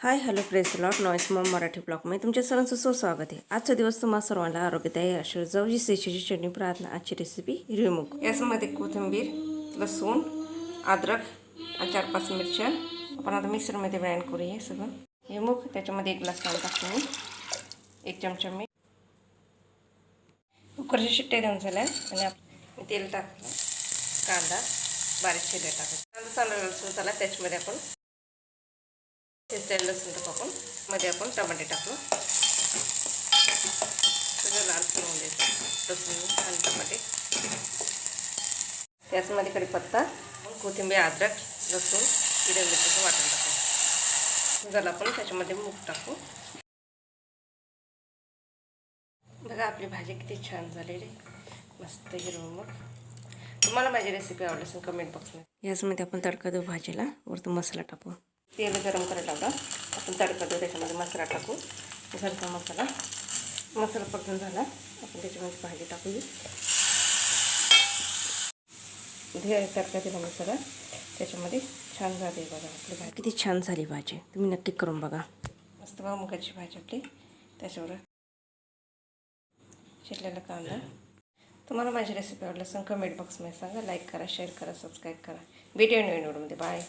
हाय hello press lot. Noise mom Marathi ब्लॉगमध्ये तुमच्या सर्वांचं सुस्वागत आहे. आजचा दिवस तुम्हाला सर्वांना आरोग्यदायी अशी जवळची सेशीची चटणी प्रार्थना आजची रेसिपी रिमूक याच्यामध्ये कोथिंबीर लसूण अद्रक आणि चार पाच मिरच्या. आपण आता मिक्सरमध्ये ग्राइंड करूया सगळं. हे मूग त्याच्यामध्ये एक ग्लास पाणी टाकतो मी. एक चमचा मीठ. कुकरच्या शिट्ट्या देऊन झाल्या. आणि आपण तेल टाकलं कांदा बारीक शिले टाकतो. कांदा चालू लसूण झाला. त्याच्यामध्ये आपण तेल लसूण टाकू आपण मध्ये आपण टमाटे टाकू. सगळं लाल करून द्यायचं लसूण आणि टमाटे. त्याचमध्ये कढीपत्ता कोथिंबीर अद्रक लसूण हिरव्या मिरचीचं वाटण टाकू. झालं आपण त्याच्यामध्ये मूग टाकू. बघा आपली भाजी किती छान झालेली. मस्त हिरवं मग. तुम्हाला माझी रेसिपी आवडली असेल कमेंट बॉक्समध्ये याचमध्ये आपण तडका देऊ भाजीला. वरतून मसाला टाकू. तेल गरम करायला लावला. आपण तडका देऊ त्याच्यामध्ये मसाला टाकू. घरचा मसाला. मसाला परतून झाला. आपण त्याच्यामध्ये भाजी टाकू धे तडका दिला मसाला. त्याच्यामध्ये छान झाली बघा आपली भाजी. किती छान झाली भाजी. तुम्ही नक्की करून बघा. मस्त बघा मुगाची भाजी आपली. त्याच्यावर चिरलेला कांदा. तुम्हाला माझी रेसिपी आवडली असेल कमेंट बॉक्समध्ये सांगा. लाईक करा शेअर करा सबस्क्राईब करा. व्हिडिओ नवीन व्हिडिओमध्ये बाय